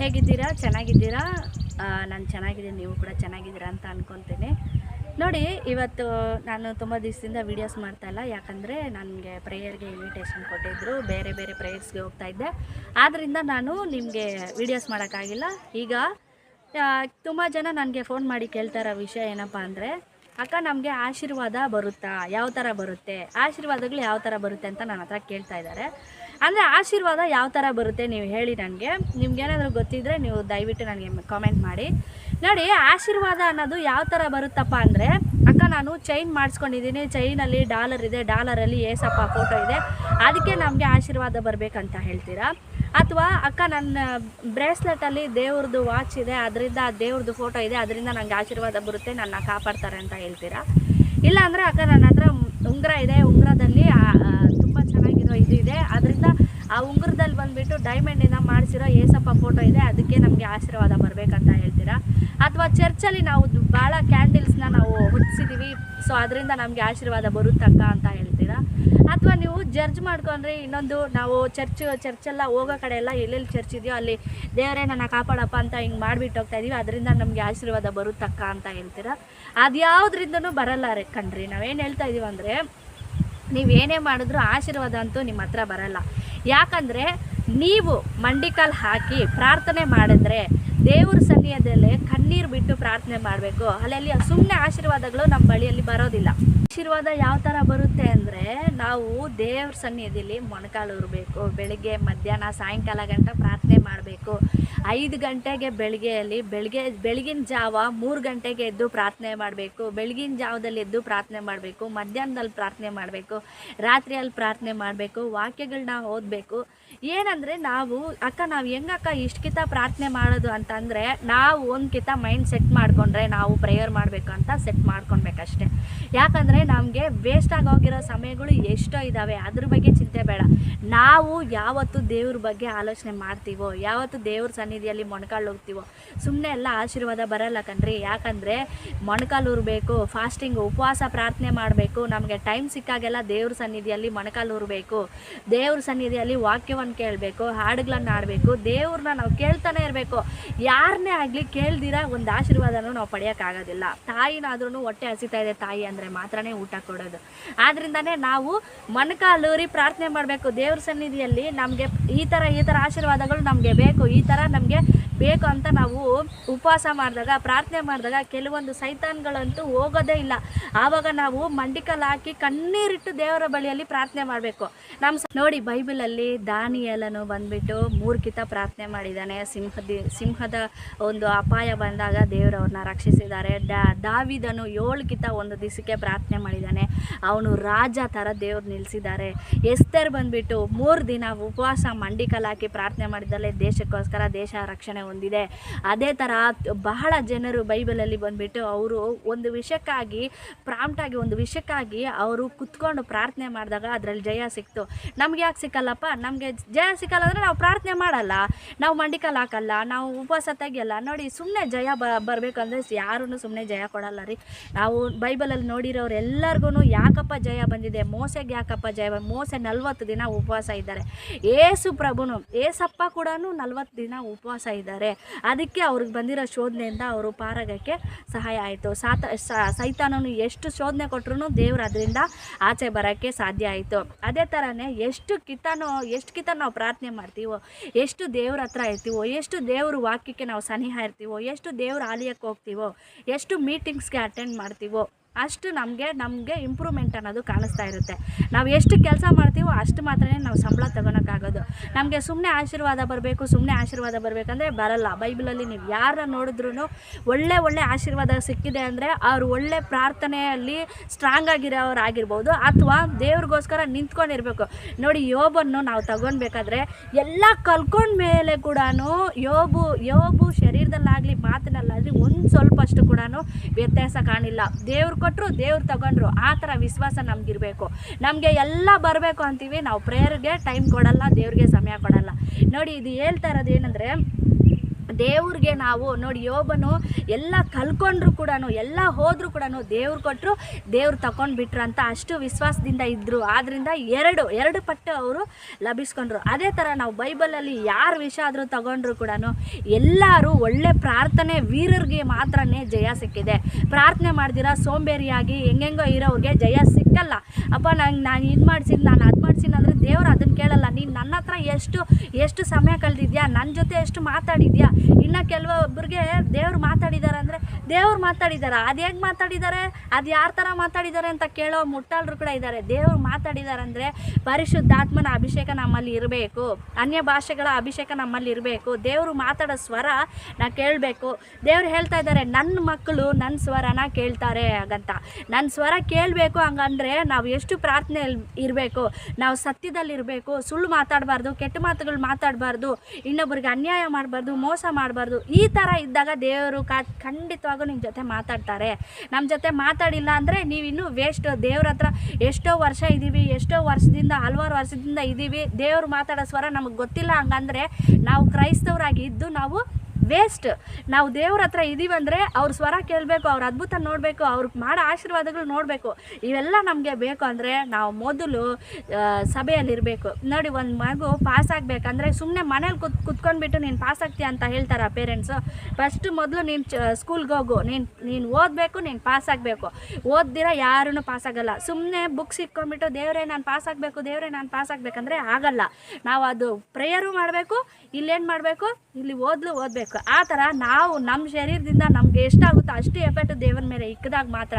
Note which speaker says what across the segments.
Speaker 1: ಹೇಗಿದ್ದೀರಾ? ಚೆನ್ನಾಗಿದ್ದೀರಾ? ನಾನು ಚೆನ್ನಾಗಿದ್ದೀನಿ. ನೀವು ಕೂಡ ಚೆನ್ನಾಗಿದ್ದೀರಾ ಅಂತ ಅಂದ್ಕೊತೇನೆ ನೋಡಿ, ಇವತ್ತು ನಾನು ತುಂಬ ದಿವಸದಿಂದ ವೀಡಿಯೋಸ್ ಮಾಡ್ತಾಯಿಲ್ಲ ಯಾಕಂದರೆ ನನಗೆ ಪ್ರೇಯರ್ಗೆ ಇನ್ವಿಟೇಷನ್ ಕೊಟ್ಟಿದ್ದರು ಬೇರೆ ಬೇರೆ ಪ್ರೇಯರ್ಸ್ಗೆ ಹೋಗ್ತಾ ಇದ್ದೆ. ಆದ್ದರಿಂದ ನಾನು ನಿಮಗೆ ವೀಡಿಯೋಸ್ ಮಾಡೋಕ್ಕಾಗಿಲ್ಲ. ಈಗ ತುಂಬ ಜನ ನನಗೆ ಫೋನ್ ಮಾಡಿ ಕೇಳ್ತಾರೋ ವಿಷಯ ಏನಪ್ಪ ಅಂದರೆ, ಅಕ್ಕ, ನಮಗೆ ಆಶೀರ್ವಾದ ಬರುತ್ತಾ? ಯಾವ ಥರ ಬರುತ್ತೆ? ಆಶೀರ್ವಾದಗಳು ಯಾವ ಥರ ಬರುತ್ತೆ? ಅಂತ ನನ್ನ ಹತ್ರ ಕೇಳ್ತಾ ಇದ್ದಾರೆ. ಅಂದರೆ ಆಶೀರ್ವಾದ ಯಾವ ಥರ ಬರುತ್ತೆ ನೀವು ಹೇಳಿ ನನಗೆ. ನಿಮ್ಗೇನಾದರೂ ಗೊತ್ತಿದ್ದರೆ ನೀವು ದಯವಿಟ್ಟು ನನಗೆ ಕಾಮೆಂಟ್ ಮಾಡಿ. ನೋಡಿ, ಆಶೀರ್ವಾದ ಅನ್ನೋದು ಯಾವ ಥರ ಬರುತ್ತಪ್ಪ ಅಂದರೆ, ಅಕ್ಕ ನಾನು ಚೈನ್ ಮಾಡಿಸ್ಕೊಂಡಿದ್ದೀನಿ ಚೈನಲ್ಲಿ ಡಾಲರ್ ಇದೆ ಡಾಲರಲ್ಲಿ ಏಸಪ್ಪ ಫೋಟೋ ಇದೆ. ಅದಕ್ಕೆ ನಮಗೆ ಆಶೀರ್ವಾದ ಬರಬೇಕಂತ ಹೇಳ್ತೀರಾ? ಅಥವಾ ಅಕ್ಕ ನನ್ನ ಬ್ರೇಸ್ಲೆಟಲ್ಲಿ ದೇವ್ರದ್ದು ವಾಚ್ ಇದೆ, ಅದರಿಂದ ದೇವ್ರದ್ದು ಫೋಟೋ ಇದೆ, ಅದರಿಂದ ನನಗೆ ಆಶೀರ್ವಾದ ಬರುತ್ತೆ, ನನ್ನ ಕಾಪಾಡ್ತಾರೆ ಅಂತ ಹೇಳ್ತೀರಾ? ಇಲ್ಲ ಅಂದರೆ ಅಕ್ಕ ನನ್ನ ಹತ್ರ ಉಂಗುರ ಇದೆ ಇದು. ಅದರಿಂದ ಆ ಉಂಗುರದಲ್ಲಿ ಬಂದುಬಿಟ್ಟು ಡೈಮಂಡಿಂದ ಮಾಡಿಸಿರೋ ಏಸಪ್ಪ ಫೋಟೋ ಇದೆ. ಅದಕ್ಕೆ ನಮಗೆ ಆಶೀರ್ವಾದ ಬರಬೇಕಂತ ಹೇಳ್ತೀರಾ? ಅಥವಾ ಚರ್ಚಲ್ಲಿ ನಾವು ಭಾಳ ಕ್ಯಾಂಡಲ್ಸ್ನ ನಾವು ಹೊತ್ತಿಸಿದ್ದೀವಿ ಸೊ ಅದರಿಂದ ನಮಗೆ ಆಶೀರ್ವಾದ ಬರುತ್ತಕ್ಕ ಅಂತ ಹೇಳ್ತೀರಾ? ಅಥವಾ ನೀವು ಜರ್ಜ್ ಮಾಡ್ಕೊಂಡ್ರೆ ಇನ್ನೊಂದು ನಾವು ಚರ್ಚ್, ಚರ್ಚೆಲ್ಲ ಹೋಗೋ ಕಡೆ ಎಲ್ಲ ಎಲ್ಲೆಲ್ಲಿ ಚರ್ಚ್ ಇದೆಯೋ ಅಲ್ಲಿ ದೇವರೇ ನನ್ನ ಕಾಪಾಡಪ್ಪ ಅಂತ ಹಿಂಗೆ ಮಾಡಿಬಿಟ್ಟು ಹೋಗ್ತಾ ಇದೀವಿ. ಅದರಿಂದ ನಮಗೆ ಆಶೀರ್ವಾದ ಬರುತ್ತಕ್ಕ ಅಂತ ಹೇಳ್ತೀರಾ? ಅದ್ಯಾವುದ್ರಿಂದನೂ ಬರಲ್ಲ ರೀ ಕಣ್ರಿ. ನಾವೇನು ಹೇಳ್ತಾ ಇದೀವಿ ಅಂದರೆ ನೀವೇನೇ ಮಾಡಿದ್ರೂ ಆಶೀರ್ವಾದ ಅಂತೂ ನಿಮ್ಮ ಹತ್ರ ಬರಲ್ಲ. ಯಾಕಂದರೆ ನೀವು ಮಂಡಿಕಲ್ ಹಾಕಿ ಪ್ರಾರ್ಥನೆ ಮಾಡಿದ್ರೆ ದೇವ್ರ ಸನ್ನಿಹದಲ್ಲೇ ಕಣ್ಣೀರು ಬಿಟ್ಟು ಪ್ರಾರ್ಥನೆ ಮಾಡಬೇಕು. ಅಲ್ಲಲ್ಲಿ ಸುಮ್ಮನೆ ಆಶೀರ್ವಾದಗಳು ನಮ್ಮ ಬಳಿಯಲ್ಲಿ ಬರೋದಿಲ್ಲ. ಆಶೀರ್ವಾದ ಯಾವ ಥರ ಬರುತ್ತೆ ಅಂದರೆ ನಾವು ದೇವ್ರ ಸನ್ನಿಧಿಯಲ್ಲಿ ಮೊಣಕಾಲು ಉರಬೇಕು, ಬೆಳಿಗ್ಗೆ, ಮಧ್ಯಾಹ್ನ, ಸಾಯಂಕಾಲ ಗಂಟ ಪ್ರಾರ್ಥನೆ ಮಾಡಬೇಕು. ಐದು ಗಂಟೆಗೆ ಬೆಳಿಗ್ಗೆಯಲ್ಲಿ ಬೆಳಿಗ್ಗೆ, ಬೆಳಗಿನ ಜಾವ ಮೂರು ಗಂಟೆಗೆ ಎದ್ದು ಪ್ರಾರ್ಥನೆ ಮಾಡಬೇಕು. ಬೆಳಗಿನ ಜಾವದಲ್ಲಿ ಎದ್ದು ಪ್ರಾರ್ಥನೆ ಮಾಡಬೇಕು. ಮಧ್ಯಾಹ್ನದಲ್ಲಿ ಪ್ರಾರ್ಥನೆ ಮಾಡಬೇಕು. ರಾತ್ರಿಯಲ್ಲಿ ಪ್ರಾರ್ಥನೆ ಮಾಡಬೇಕು. ವಾಕ್ಯಗಳನ್ನ ಓದಬೇಕು. ಏನಂದರೆ ನಾವು, ಅಕ್ಕ ನಾವು ಹೆಂಗಕ್ಕ ಇಷ್ಟು ಕಿತ ಪ್ರಾರ್ಥನೆ ಮಾಡೋದು ಅಂತಂದರೆ ನಾವು ಒಂದು ಕಿತ ಮೈಂಡ್ ಸೆಟ್ ಮಾಡಿಕೊಂಡ್ರೆ ನಾವು ಪ್ರೇಯರ್ ಮಾಡಬೇಕು ಅಂತ ಸೆಟ್ ಮಾಡ್ಕೊಳ್ಬೇಕಷ್ಟೆ ಯಾಕಂದರೆ ನಮಗೆ ವೇಸ್ಟ್ ಆಗೋಗಿರೋ ಸಮಯಗಳು ಎಷ್ಟೋ ಇದ್ದಾವೆ ಅದ್ರ ಬಗ್ಗೆ ಚಿಂತೆ ಬೇಡ. ನಾವು ಯಾವತ್ತು ದೇವ್ರ ಬಗ್ಗೆ ಆಲೋಚನೆ ಮಾಡ್ತೀವೋ, ಯಾವತ್ತು ದೇವ್ರ ಸನ್ನಿಧಿಯಲ್ಲಿ ಮೊಣಕಾಲು ಹೋಗ್ತೀವೋ ಸುಮ್ಮನೆ ಎಲ್ಲ ಆಶೀರ್ವಾದ ಬರಲ್ಲ ಕಣ್ರಿ. ಯಾಕಂದರೆ ಮೊಣಕಾಲು ಉರಬೇಕು ಫಾಸ್ಟಿಂಗ್ ಉಪವಾಸ ಪ್ರಾರ್ಥನೆ ಮಾಡಬೇಕು, ನಮಗೆ ಟೈಮ್ ಸಿಕ್ಕಾಗೆಲ್ಲ ದೇವ್ರ ಸನ್ನಿಧಿಯಲ್ಲಿ ಮೊಣಕಾಲು ಉರಬೇಕು ದೇವ್ರ ಸನ್ನಿಧಿಯಲ್ಲಿ ವಾಕ್ಯವನ್ನು ಕೇಳಬೇಕು, ಹಾಡುಗಳನ್ನ ಆಡಬೇಕು ದೇವ್ರನ್ನ ನಾವು ಕೇಳ್ತಾನೆ ಇರಬೇಕು. ಯಾರನ್ನೇ ಆಗಲಿ ಕೇಳ್ದಿರ ಒಂದು ಆಶೀರ್ವಾದನೂ ನಾವು ಪಡೆಯೋಕ್ಕಾಗೋದಿಲ್ಲ. ತಾಯಿನಾದ್ರೂ ಹೊಟ್ಟೆ ಹಸಿತಾ ಇದೆ ತಾಯಿ ಅಂದರೆ ಮಾತ್ರನೇ ಊಟ ಕೊಡೋದು. ಆದ್ರಿಂದನೇ ನಾವು ಮಣ್ಕಾಲೂರಿ ಪ್ರಾರ್ಥನೆ ಮಾಡಬೇಕು. ದೇವ್ರ ಸನ್ನಿಧಿಯಲ್ಲಿ ನಮಗೆ ಈ ಥರ ಈ ಥರ ಆಶೀರ್ವಾದಗಳು ನಮಗೆ ಬೇಕು, ಈ ಥರ ನಮಗೆ ಬೇಕು ಅಂತ ನಾವು ಉಪವಾಸ ಮಾಡಿದಾಗ, ಪ್ರಾರ್ಥನೆ ಮಾಡಿದಾಗ ಕೆಲವೊಂದು ಸೈತಾನ್ಗಳಂತೂ ಹೋಗೋದೇ ಇಲ್ಲ. ಆವಾಗ ನಾವು ಮಂಡಿಕಲ್ ಹಾಕಿ ಕಣ್ಣೀರಿಟ್ಟು ದೇವರ ಬಳಿಯಲ್ಲಿ ಪ್ರಾರ್ಥನೆ ಮಾಡಬೇಕು. ನಮ್ಮ ನೋಡಿ, ಬೈಬಲಲ್ಲಿ ದಾನಿಯಲನು ಬಂದ್ಬಿಟ್ಟು ಮೂರು ಕಿತ ಪ್ರಾರ್ಥನೆ ಮಾಡಿದ್ದಾನೆ. ಸಿಂಹದಿ, ಸಿಂಹದ ಒಂದು ಅಪಾಯ ಬಂದಾಗ ದೇವರವ್ರನ್ನ ರಕ್ಷಿಸಿದ್ದಾರೆ. ಡಾ ದಾವಿದನು ಏಳು ಕಿತ ಒಂದು ದಿವಸಕ್ಕೆ ಪ್ರಾರ್ಥನೆ ಮಾಡಿದ್ದಾನೆ. ಅವನು ರಾಜ ಥರ ದೇವ್ರು ನಿಲ್ಲಿಸಿದ್ದಾರೆ ಎಸ್ತರ್ ಬಂದ್ಬಿಟ್ಟು ಮೂರು ದಿನ ಉಪವಾಸ ಮಂಡಿಕಲಾಕಿ ಪ್ರಾರ್ಥನೆ ಮಾಡಿದ್ದಲ್ಲೇ ದೇಶಕ್ಕೋಸ್ಕರ ದೇಶ ರಕ್ಷಣೆ ಹೊಂದಿದೆ. ಅದೇ ಥರ ಬಹಳ ಜನರು ಬೈಬಲಲ್ಲಿ ಬಂದ್ಬಿಟ್ಟು ಅವರು ಒಂದು ವಿಷಯಕ್ಕಾಗಿ ಪ್ರಾಂಪ್ಟಾಗಿ ಒಂದು ವಿಷಯಕ್ಕಾಗಿ ಅವರು ಕುತ್ಕೊಂಡು ಪ್ರಾರ್ಥನೆ ಮಾಡಿದಾಗ ಅದರಲ್ಲಿ ಜಯ ಸಿಕ್ತು. ನಮ್ಗೆ ಯಾಕೆ ಸಿಕ್ಕಲ್ಲಪ್ಪ? ನಮಗೆ ಜಯ ಸಿಕ್ಕಲ್ಲ ಅಂದರೆ ನಾವು ಪ್ರಾರ್ಥನೆ ಮಾಡಲ್ಲ, ನಾವು ಮಂಡಿಕಲ್ ಹಾಕಲ್ಲ, ನಾವು ಉಪವಾಸ ತೆಗಿಯಲ್ಲ. ನೋಡಿ ಸುಮ್ಮನೆ ಜಯ ಬ, ಬರಬೇಕಂದ್ರೆ ಯಾರೂ ಸುಮ್ಮನೆ ಜಯ ಕೊಡಲ್ಲ ರೀ. ನಾವು ಬೈಬಲಲ್ಲಿ ನೋಡಿರೋರು ಎಲ್ಲರಿಗೂ ಯಾಕಪ್ಪ ಜಯ ಬಂದಿದೆ, ಮೋಸೆಗೆ ಯಾಕಪ್ಪ ಜಯ ಬಂದ, ಮೋಸೆ ನಲ್ವತ್ತು ದಿನ ಉಪವಾಸ ಇದ್ದಾರೆ. ಏಸು ಪ್ರಭುನು, ಏಸಪ್ಪ ಕೂಡ ನಲ್ವತ್ತು ದಿನ ಉಪವಾಸ ಇದ್ದಾರೆ. ಅದಕ್ಕೆ ಅವ್ರಿಗೆ ಬಂದಿರೋ ಶೋಧನೆಯಿಂದ ಅವರು ಪಾರಾಗಕ್ಕೆ ಸಹಾಯ ಆಯಿತು. ಸಾತ ಸೈತಾನನು ಎಷ್ಟು ಶೋಧನೆ ಕೊಟ್ಟರು ದೇವರು ಅದರಿಂದ ಆಚೆ ಬರೋಕ್ಕೆ ಸಾಧ್ಯ ಆಯಿತು. ಅದೇ ಥರನೇ ಎಷ್ಟು ಕಿತಾನೋ, ಎಷ್ಟು ಕಿತ ನಾವು ಪ್ರಾರ್ಥನೆ ಮಾಡ್ತೀವೋ? ಎಷ್ಟು ದೇವ್ರ ಹತ್ರ ಇರ್ತೀವೋ? ಎಷ್ಟು ದೇವ್ರ ವಾಕ್ಯಕ್ಕೆ ನಾವು ಸನಿಹ ಇರ್ತೀವೋ? ಎಷ್ಟು ದೇವ್ರ ಆಲಯಕ್ಕೆ ಹೋಗ್ತೀವೋ? ಎಷ್ಟು ಮೀಟಿಂಗ್ಸ್ಗೆ ಅಟೆಂಡ್ ಮಾಡ್ತೀವೋ? ಅಷ್ಟು ನಮಗೆ ನಮಗೆ ಇಂಪ್ರೂವ್ಮೆಂಟ್ ಅನ್ನೋದು ಕಾಣಿಸ್ತಾ ಇರುತ್ತೆ. ನಾವು ಎಷ್ಟು ಕೆಲಸ ಮಾಡ್ತೀವೋ ಅಷ್ಟು ಮಾತ್ರನೇ ನಾವು ಸಂಬಳ ತಗೊಳಕ್ಕಾಗೋದು ನಮಗೆ ಸುಮ್ಮನೆ ಆಶೀರ್ವಾದ ಬರಬೇಕು ಸುಮ್ಮನೆ ಆಶೀರ್ವಾದ ಬರಬೇಕಂದ್ರೆ ಬರಲ್ಲ. ಬೈಬಲಲ್ಲಿ ನೀವು ಯಾರನ್ನ ನೋಡಿದ್ರೂ ಒಳ್ಳೆ ಒಳ್ಳೆ ಆಶೀರ್ವಾದ ಸಿಕ್ಕಿದೆ ಅಂದರೆ ಅವ್ರು ಒಳ್ಳೆ ಪ್ರಾರ್ಥನೆಯಲ್ಲಿ ಸ್ಟ್ರಾಂಗ್ ಆಗಿರೋರು ಆಗಿರ್ಬೋದು. ಅಥವಾ ದೇವ್ರಿಗೋಸ್ಕರ ನಿಂತ್ಕೊಂಡಿರಬೇಕು. ನೋಡಿ, ಯೋಬನ್ನು ನಾವು ತಗೊಳ್ಬೇಕಾದ್ರೆ ಎಲ್ಲ ಕಲ್ಕೊಂಡ ಮೇಲೆ ಕೂಡ ಯೋಬು ಯೋಬು ಶರೀರದಲ್ಲಾಗಲಿ ಮಾತಿನಲ್ಲಾಗಲಿ ಒಂದು ಸ್ವಲ್ಪ ಅಷ್ಟು ಕೂಡ ವ್ಯತ್ಯಾಸ ಕಾಣಿಲ್ಲ. ದೇವ್ರು ಕೊಟ್ಟರು ದೇವ್ರು ತಗೊಂಡ್ರು, ಆ ಥರ ವಿಶ್ವಾಸ ನಮಗಿರಬೇಕು. ನಮಗೆ ಎಲ್ಲ ಬರಬೇಕು ಅಂತೀವಿ, ನಾವು ಪ್ರೇಯರ್ಗೆ ಟೈಮ್ ಕೊಡಲ್ಲ, ದೇವ್ರಿಗೆ ಸಮಯ ಕೊಡಲ್ಲ. ನೋಡಿ, ಇದು ಹೇಳ್ತಾ ಇರೋದು ಏನಂದರೆ ದೇವ್ರಿಗೆ ನಾವು ನೋಡಿ ಯೋಬನು ಎಲ್ಲ ಕಲ್ಕೊಂಡ್ರು ಕೂಡ ಎಲ್ಲ ಹೋದ್ರು ಕೂಡ ದೇವ್ರು ಕೊಟ್ಟರು ದೇವ್ರು ತಗೊಂಡು ಬಿಟ್ರು ಅಂತ ಅಷ್ಟು ವಿಶ್ವಾಸದಿಂದ ಇದ್ದರು ಆದ್ದರಿಂದ ಎರಡು ಎರಡು ಪಟ್ಟು ಅವರು ಲಭಿಸ್ಕೊಂಡ್ರು. ಅದೇ ಥರ ನಾವು ಬೈಬಲಲ್ಲಿ ಯಾರು ವಿಷ ಆದರೂ ತಗೊಂಡ್ರು ಕೂಡ ಎಲ್ಲರೂ ಒಳ್ಳೆ ಪ್ರಾರ್ಥನೆ ವೀರರಿಗೆ ಮಾತ್ರನೇ ಜಯ ಸಿಕ್ಕಿದೆ. ಪ್ರಾರ್ಥನೆ ಮಾಡ್ದಿರ ಸೋಂಬೇರಿಯಾಗಿ, ಹೆಂಗೆಂಗೋ ಇರೋರಿಗೆ ಜಯ ಸಿಕ್ಕಲ್ಲ. ಅಪ್ಪ ನಂಗೆ ನಾನು ಇದು ಮಾಡ್ಸಿದ್ದು ನಾನು ಅದು ಮಾಡ್ಸಿದ್ದು ಅಂದರೆ ದೇವ್ರು ಅದನ್ನು ಕೇಳಲ್ಲ. ನೀನು ನನ್ನ ಹತ್ರ ಎಷ್ಟು ಎಷ್ಟು ಸಮಯ ಕಳೆದಿದ್ಯಾ? ನನ್ನ ಜೊತೆ ಎಷ್ಟು ಮಾತಾಡಿದ್ಯಾ? ಇನ್ನು ಕೆಲವೊಬ್ಬರಿಗೆ ದೇವ್ರು ಮಾತಾಡಿದ್ದಾರೆ ಅಂದರೆ ದೇವ್ರು ಮಾತಾಡಿದ್ದಾರೆ ಅದು ಹೇಗೆ ಮಾತಾಡಿದ್ದಾರೆ ಅದು ಯಾರ ಥರ ಮಾತಾಡಿದ್ದಾರೆ ಅಂತ ಕೇಳೋ ಮುಟ್ಟಾಳರು ಕೂಡ ಇದ್ದಾರೆ ದೇವ್ರು ಮಾತಾಡಿದ್ದಾರೆ ಅಂದರೆ ಪರಿಶುದ್ಧಾತ್ಮನ ಅಭಿಷೇಕ ನಮ್ಮಲ್ಲಿ ಇರಬೇಕು. ಅನ್ಯ ಭಾಷೆಗಳ ಅಭಿಷೇಕ ನಮ್ಮಲ್ಲಿ ಇರಬೇಕು. ದೇವರು ಮಾತಾಡೋ ಸ್ವರ ನಾ ಕೇಳಬೇಕು. ದೇವ್ರು ಹೇಳ್ತಾ ಇದ್ದಾರೆ ನನ್ನ ಮಕ್ಕಳು ನನ್ನ ಸ್ವರನ ಕೇಳ್ತಾರೆ ಹಾಗಂತ. ನನ್ನ ಸ್ವರ ಕೇಳಬೇಕು ಹಂಗಂದ್ರೆ ನಾವು ಎಷ್ಟು ಪ್ರಾರ್ಥನೆ ಇರಬೇಕು, ನಾವು ಸತ್ಯದಲ್ಲಿರಬೇಕು, ಸುಳ್ಳು ಮಾತಾಡಬಾರ್ದು, ಕೆಟ್ಟ ಮಾತುಗಳು ಮಾತಾಡಬಾರ್ದು, ಇನ್ನೊಬ್ರಿಗೆ ಅನ್ಯಾಯ ಮಾಡಬಾರ್ದು, ಮೋಸ ಮಾಡಬಾರ್ದು, ಈ ಥರ ಇದ್ದಾಗ ದೇವರು ಕಾ, ಖಂಡಿತವಾಗೂ ನಿಮ್ಮ ಜೊತೆ ಮಾತಾಡ್ತಾರೆ. ನಮ್ಮ ಜೊತೆ ಮಾತಾಡಿಲ್ಲ ಅಂದರೆ ನೀವಿನ್ನೂ ವೇಸ್ಟ್ ದೇವ್ರ ಹತ್ರ ಎಷ್ಟೋ ವರ್ಷ ಇದ್ದೀವಿ ಎಷ್ಟೋ ವರ್ಷದಿಂದ, ಹಲವಾರು ವರ್ಷದಿಂದ ಇದ್ದೀವಿ ದೇವರು ಮಾತಾಡೋ ಸ್ವರ ನಮಗೆ ಗೊತ್ತಿಲ್ಲ. ಹಂಗಂದರೆ ನಾವು ಕ್ರೈಸ್ತವರಾಗಿ ಇದ್ದು ನಾವು ವೇಸ್ಟ್ ನಾವು ದೇವ್ರ ಹತ್ರ ಇದ್ದೀವಿ ಅಂದರೆ ಅವ್ರ ಸ್ವರ ಕೇಳಬೇಕು, ಅವ್ರ ಅದ್ಭುತ ನೋಡಬೇಕು, ಅವ್ರಿಗೆ ಮಾಡೋ ಆಶೀರ್ವಾದಗಳು ನೋಡಬೇಕು. ಇವೆಲ್ಲ ನಮಗೆ ಬೇಕು ಅಂದರೆ ನಾವು ಮೊದಲು ಸಭೆಯಲ್ಲಿರಬೇಕು. ನೋಡಿ, ಒಂದು ಮಗು ಪಾಸ್ ಆಗಬೇಕಂದ್ರೆ ಸುಮ್ಮನೆ ಮನೇಲಿ ಕುತ್, ಕುತ್ಕೊಂಡ್ಬಿಟ್ಟು ನೀನು ಪಾಸ್ ಆಗ್ತೀಯ ಅಂತ ಹೇಳ್ತಾರೆ ಪೇರೆಂಟ್ಸು ಫಸ್ಟ್ ಮೊದಲು ನೀನು ಚ ಸ್ಕೂಲ್ಗೆ ಹೋಗು. ನೀನು ನೀನು ಓದಬೇಕು, ನೀನು ಪಾಸ್ ಆಗಬೇಕು. ಓದ್ದಿರ ಯಾರೂ ಪಾಸ್ ಆಗಲ್ಲ. ಸುಮ್ಮನೆ ಬುಕ್ಸ್ ಇಟ್ಕೊಂಡ್ಬಿಟ್ಟು ದೇವರೇ ನಾನು ಪಾಸ್ ಆಗಬೇಕು, ದೇವರೇ ನಾನು ಪಾಸ್ ಆಗಬೇಕಂದ್ರೆ ಆಗಲ್ಲ. ನಾವು ಅದು ಪ್ರೇಯರು ಮಾಡಬೇಕು, ಇಲ್ಲೇನು ಮಾಡಬೇಕು, ಇಲ್ಲಿ ಓದಲು ಓದಬೇಕು. ಆ ಥರ ನಾವು ನಮ್ಮ ಶರೀರದಿಂದ ನಮ್ಗೆ ಎಷ್ಟಾಗುತ್ತೋ ಅಷ್ಟು ಎಫೆಕ್ಟ್ ದೇವರ ಮೇಲೆ ಇಕ್ಕದಾಗ ಮಾತ್ರ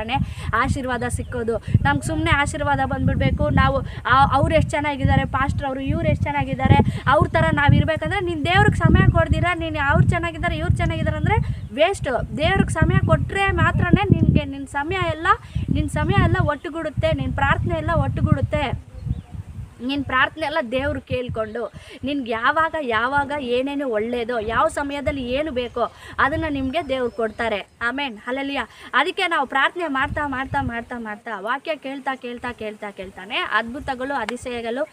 Speaker 1: ಆಶೀರ್ವಾದ ಸಿಕ್ಕೋದು. ನಮ್ಗೆ ಸುಮ್ಮನೆ ಆಶೀರ್ವಾದ ಬಂದುಬಿಡ್ಬೇಕು. ನಾವು ಅವ್ರು ಎಷ್ಟು ಚೆನ್ನಾಗಿದ್ದಾರೆ ಪಾಸ್ಟ್ರ್ ಅವರು ಇವ್ರು ಎಷ್ಟು ಚೆನ್ನಾಗಿದ್ದಾರೆ, ಅವ್ರ ಥರ ನಾವು ಇರಬೇಕಂದ್ರೆ ನೀನು ದೇವ್ರಿಗೆ ಸಮಯ ಕೊಡ್ದಿರ, ನೀನು ಅವ್ರು ಚೆನ್ನಾಗಿದ್ದಾರೆ, ಇವ್ರು ಚೆನ್ನಾಗಿದ್ದಾರೆ ಅಂದರೆ ವೇಸ್ಟು ದೇವ್ರಿಗೆ ಸಮಯ ಕೊಟ್ಟರೆ ಮಾತ್ರ ನಿನಗೆ ನಿನ್ನ ಸಮಯ ಎಲ್ಲ ನಿನ್ನ ಸಮಯ ಎಲ್ಲ ಒಟ್ಟುಗೂಡುತ್ತೆ ನಿನ್ನ ಪ್ರಾರ್ಥನೆ ಎಲ್ಲ ಒಟ್ಟುಗೂಡುತ್ತೆ. ನಿನ್ನ ಪ್ರಾರ್ಥನೆ ಎಲ್ಲ ದೇವ್ರು ಕೇಳಿಕೊಂಡು ನಿನ್ಗೆ ಯಾವಾಗ ಯಾವಾಗ ಏನೇನು ಒಳ್ಳೆಯದೋ ಯಾವ ಸಮಯದಲ್ಲಿ ಏನು ಬೇಕೋ ಅದನ್ನು ನಿಮಗೆ ದೇವ್ರು ಕೊಡ್ತಾರೆ. ಆಮೇನ್ ಅಲ್ಲಲ್ಲಿಯ ಅದಕ್ಕೆ ನಾವು ಪ್ರಾರ್ಥನೆ ಮಾಡ್ತಾ ಮಾಡ್ತಾ ಮಾಡ್ತಾ ಮಾಡ್ತಾ ವಾಕ್ಯ ಕೇಳ್ತಾ ಕೇಳ್ತಾ ಕೇಳ್ತಾ, ಕೇಳ್ತಾನೆ ಅದ್ಭುತಗಳು, ಅತಿಶಯಗಳು